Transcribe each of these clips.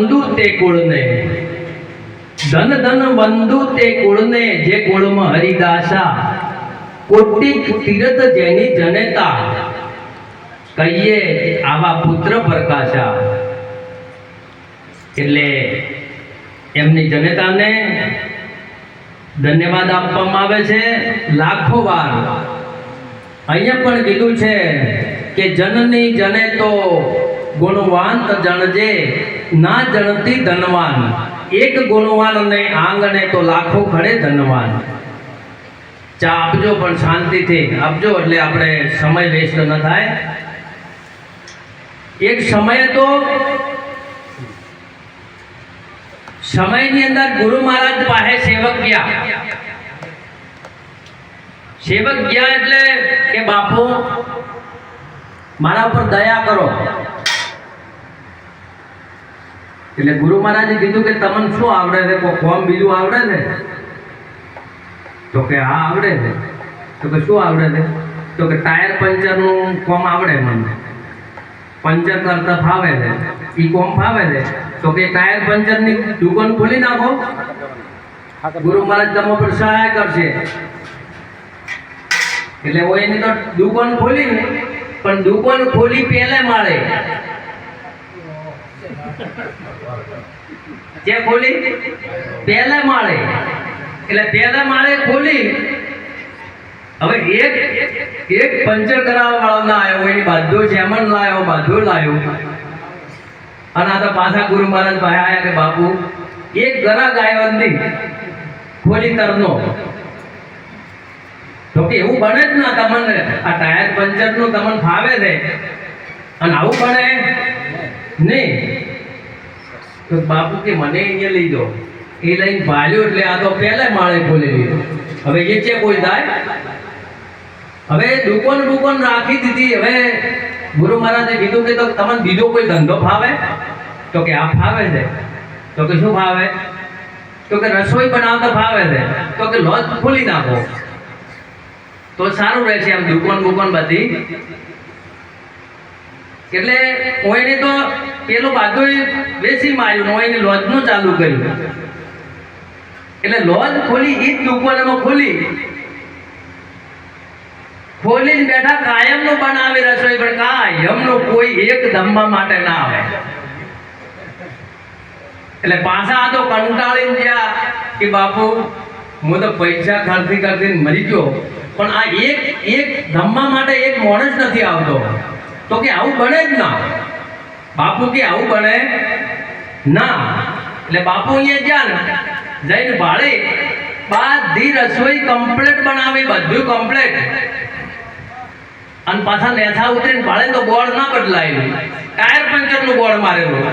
વંદુ તે કુળને. ધન ધન બંધુ તે કુળને, જે કુળમાં હરિદાસા. કોટિક તીરથ જેની જનેતા. કહીએ આવા પુત્ર પ્રકાશા. એટલે એમની જનેતાને ધન્યવાદ આપવામાં આવે છે લાખો વાર. અહીંયા પણ કીધું છે કે જનની જને તો ગુણવાંત જણજે. ના જણતી ધનવાન. એક ગુણવાન ને આંગણે તો લાખો ખડે ધનવાન. ચા આપજો, પણ શાંતિથી આપજો, એટલે આપણે સમય વેસ્ટ ન થાય. એક સમય તો સમયની અંદર ગુરુ મહારાજ પાસે સેવક ગયા. સેવક ગયા એટલે કે બાપુ, મારા ઉપર દયા કરો. એટલે ગુરુ મહારાજે કીધું કે તમને શું આવડે છે? કોઈ ફોર્મ બીજું આવડે છે? તો કે હા, આવડે છે. તો કે શું આવડે છે? તો કે ટાયર પંચરનું કોમ આવડે મને. પંચર કરતા ફાવે છે. એ કોમ ફાવે છે. તો કે ટાયર પંચરની દુકાન ખોલી નાખો. ગુરુ મહારાજ તમે પર સહાય કરશે. એટલે હું એની તો દુકાન ખોલી પણ દુકાન ખોલી પહેલે માળે જે ખોલી? પહેલે માળે. એટલે પહેલે માળે ખોલી. હવે એક એક પંચર કરાવવા વાળો ના આવ્યો, એની બાધો જેમણ લાવ્યો બાધો લાવ્યો અને આ તો પાછા ગુરુ મહારાજ ભાઈ આયા કે બાપુ, એક ગરાક આવ્યો ની ખોલી તરનો. તો કે એવું બને જ ના તમને. આ ટાયર પંચરનું તમને ફાવે છે. અને આવું બને? નહીં. તો બાપુ કે મને અહીંયા લઈ દો એ લઈને ભાલ્યો એટલે આ તો પહેલા માળે ખોલી લીધો. હવે એ છે કોઈ થાય હવે દુકાન દુકાન રાખી દીધી. હવે ગુરુ મહારાજે કીધું કે તો તમને બીજો કોઈ ધંધો ફાવે? તો કે આ ફાવે છે. તો કે શું ફાવે? તો કે રસોઈ બનાવતા ફાવે છે. તો કે લોજ ખોલી નાખો. તો સારું રહેશે આમ દુકાન દુકાન બધી. એટલે ઓયને તો પેલું બાજુ બેસી માર્યું ઓયને લોજનું ચાલુ કર્યું. એટલે લોજ ખોલી એ જ દુકાનમાં ખોલી. ખોલીને બેઠા કાયમનું બનાવે રસોઈ પણ કાયમનું કોઈ એક ધમ્મા માટે ના આવે. એટલે પાછા તો કંટાળીને ગયા કે બાપુ, હું તો પૈસા ખર્ચી ખર્ચીને મરી ગયો. પણ આ એક એક ધમવા માટે એક માણસ નથી આવતો. તો કે આવું બને જ ના. બાપુ કે આવું બને ના. એટલે બાપુ અહીંયા ગયા ને, જઈને ભાડે બધી રસોઈ કમ્પ્લેટ બનાવી, બધું કમ્પ્લેટ અને પાછા નેથા ઉતરીને ભાડે તો બોર્ડ ના બદલાયેલું ટાયર પંચરનું બોર્ડ મારેલું.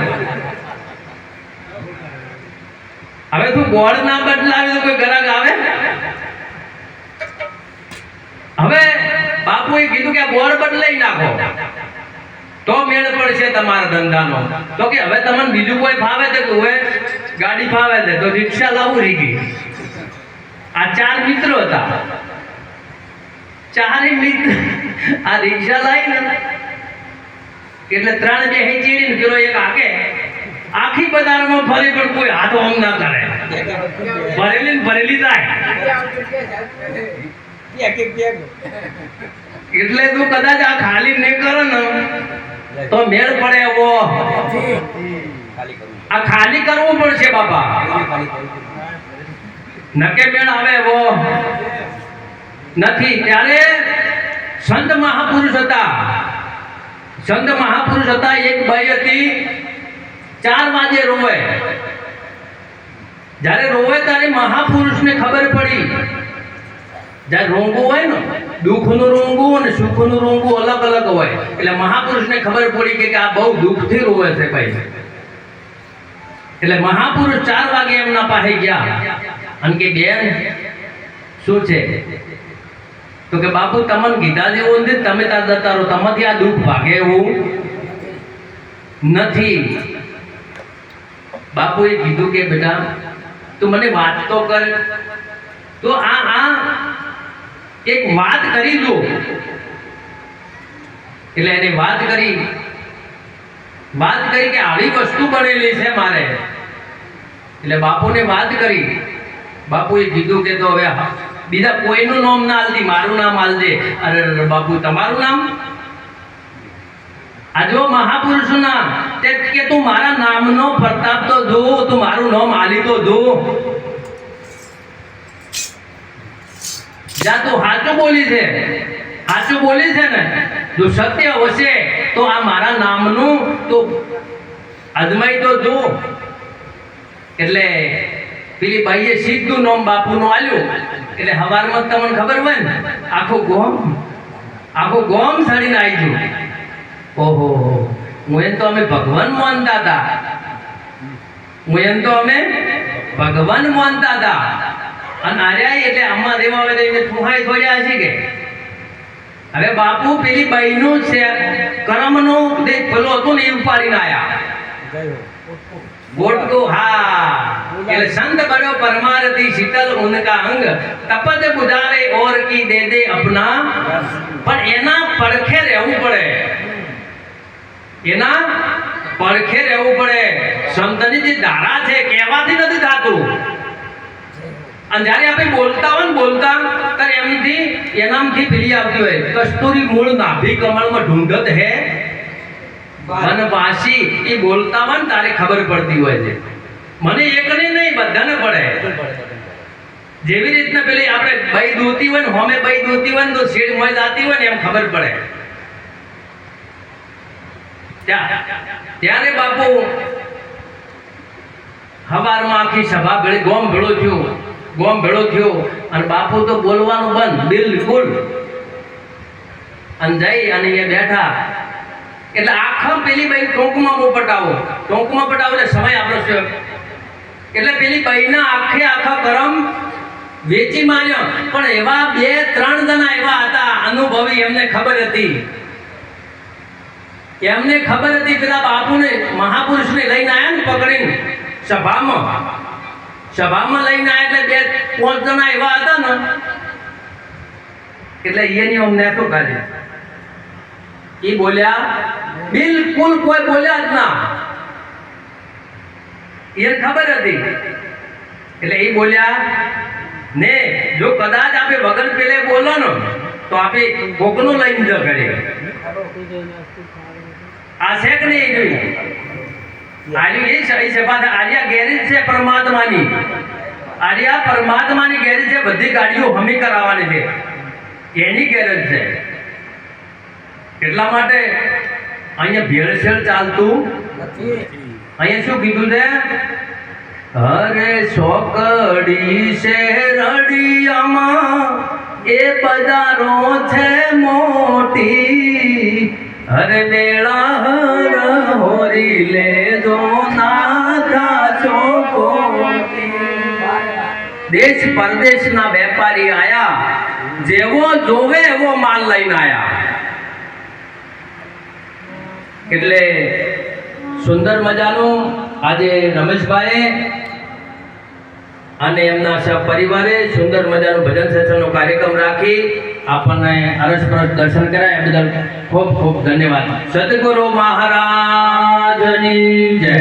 હવે તું બોર્ડ ના બદલાવે તો કોઈ ગ્રાહક આવે? હવે બાપુએ કીધું કે બોર્ડ બદલાઈ નાખો. તો મેળ પડશે તમારા ધંધાનો. તો કે હવે તમને બીજું કોઈ ફાવે છે કે હવે ગાડી ફાવે છે, તો રિક્ષા લાવું રહી ગઈ. આ ચાર મિત્રો હતા. ચારે મિત્ર આ રિક્ષા લાવીને એટલે ત્રણ બે ચીડીને પેલો એક આકે આખી બજારમાં ફરી પણ કોઈ હાથ ઓમ ના કરે. ભરેલી ભરેલી થાય. એટલે તું કદાચ આ ખાલી નહીં કરો ને તો મેળ પડે એવો. આ ખાલી કરવું પડશે બાપા. નકે મેળ આવે એવો. નથી ત્યારે સંત મહાપુરુષ હતા. સંત મહાપુરુષ હતા એક ભાઈ હતી ચાર વાગે રોવે. જ્યારે રોવે ત્યારે મહાપુરુષને ખબર પડી. જ્યારે રોંગું રોંગું અને સુખનું રોંગું અલગ અલગ હોય. એટલે મહાપુરુષને પડી કે આ બહુ દુઃખથી રોવે એટલે મહાપુરુષ ચાર વાગે એમના પાસે ગયા. અને કે, બેન, શું છે? તો કે, બાપુ, તમને કીધા જેવું નથી, તમે તાર જતા રહો તમાથી આ દુઃખ ભાગે એવું નથી. બાપુએ કીધું કે, બેટા, તું મને વાત તો કર. તો આ આ એક વાત કરી દો. એટલે એને વાત કરી. વાત કરી કે આવી વસ્તુ બનેલી છે મારે. એટલે બાપુને વાત કરી. બાપુએ કીધું કે તો હવે બીજા કોઈનું નામ ના હાલતી મારું નામ આલજે. અરે બાપુ, તમારું નામ? આ જો મહાપુરુષનું નામ કે તું મારા નામનો પ્રતાપ તો જો, તું મારું નામ હાલી તો જો. જા તું સાચું બોલી છે. સાચું બોલી છે ને, જો સત્ય હશે તો આ મારા નામનું તો અજમાઈ તો જો. એટલે પેલી ભાઈએ સીધું નોમ બાપુનું આલ્યું. એટલે હવારમાં તમને ખબર હોય ને, આખો ગોમ આખો ગોમ સડીને આવી ગયું ઓહો, હું એમ તો અમે ભગવાન માનતા હતા. હું એમ તો અમે ભગવાન માનતા હતા. અને આર્યા એટલે આમાં દેવા આવે એને ઠુહાઈ થોડ્યા હશે કે. હવે બાપુ પેલી બાઈનું છે કર્મનું જે પેલો હતું ને એ ઉપાડીને આયા. ગોટકો હા. એટલે સંત બડો પરમારતી શીતલ ઉનકા અંગ. તપત બુધાવે ઓર કી દે દે અપના. પણ એના પડખે રહેવું પડે. એના પડખે રહેવું પડે. સંતની જે ધારા છે કહેવાથી નથી થતું. અને જ્યારે આપણે બોલતા હોય ને બોલતા, ત્યારે એમથી એનામથી પેલી આવતી હોય. કસ્તુરી મૂળ નાભી કમળમાં ઢૂંઢત હે. વનવાસી એ બોલતા હોય ને તારે ખબર પડતી હોય છે. મને એકને નહીં, બધાને પડે. જેવી રીતના પેલી આપણે બઈ દોતી હોય ને, હોમે બઈ દોતી હોય ને, તો શેડ મોય જાતી હોય ને, એમ ખબર પડે. ત્યાં- ત્યારે બાપુ હવારમાં આખી સભા ભેળી ગોમ ભેળો થયો. ગોમ ભેળો થયો અને બાપુ તો બોલવાનું બંધ, બિલકુલ. અને જઈ અને એ બેઠા. એટલે આખા પેલી બાઈ ટોંકમાં બહુ પટાવો. ટોંકમાં પટાવો એટલે સમય આપણો છે. એટલે પેલી બાઈના આખે આખા કરમ વેચી માર્યો. પણ એવા બે, ત્રણ જણા એવા હતા, અનુભવી એમને ખબર હતી. એમને ખબર હતી પેલા બાપુને, મહાપુરુષને લઈને આવ્યા ને પકડીને સભામાં. સભામાં લઈને આવ્યા એટલે બે પાંચ જણા એવા હતા ને એટલે એની અમને તો કાઢી. એ બોલ્યા બિલકુલ કોઈ બોલ્યા જ ના. એને ખબર હતી. એટલે એ બોલ્યા ને જો કદાચ આપે વગર પેલે બોલો ને તો આપણે કોકનું લઈને જ કરે આ છે કે નહીં જોઈ આર્યું છે. છે ગેરેજ છે પરમાત્માની. આર્યા પરમાત્માની ગેરેજ છે. બધી ગાડીઓ હમી કરાવવાની છે. એની ગેરેજ છે. એટલા માટે અહીંયા ભેળસેળ ચાલતું અહીંયા શું કીધું છે? અરે સોકડી શેરડિયામાં એ બજારો છે મોટી. અરે મેળા હર હોરી લેજો દેશ પરદેશના વેપારી આયા. જેવો જોવે એવો માલ લઈને આયા. એટલે સુંદર મજાનું આજે રમેશભાઈ અને એમના સહપરિવારે સુંદર મજાનું ભજન સેશનનો કાર્યક્રમ રાખી આપણને અરસપરસ દર્શન કરાય. બદલ ખૂબ ખૂબ ધન્યવાદ. સદગુરુ મહારાજની જય.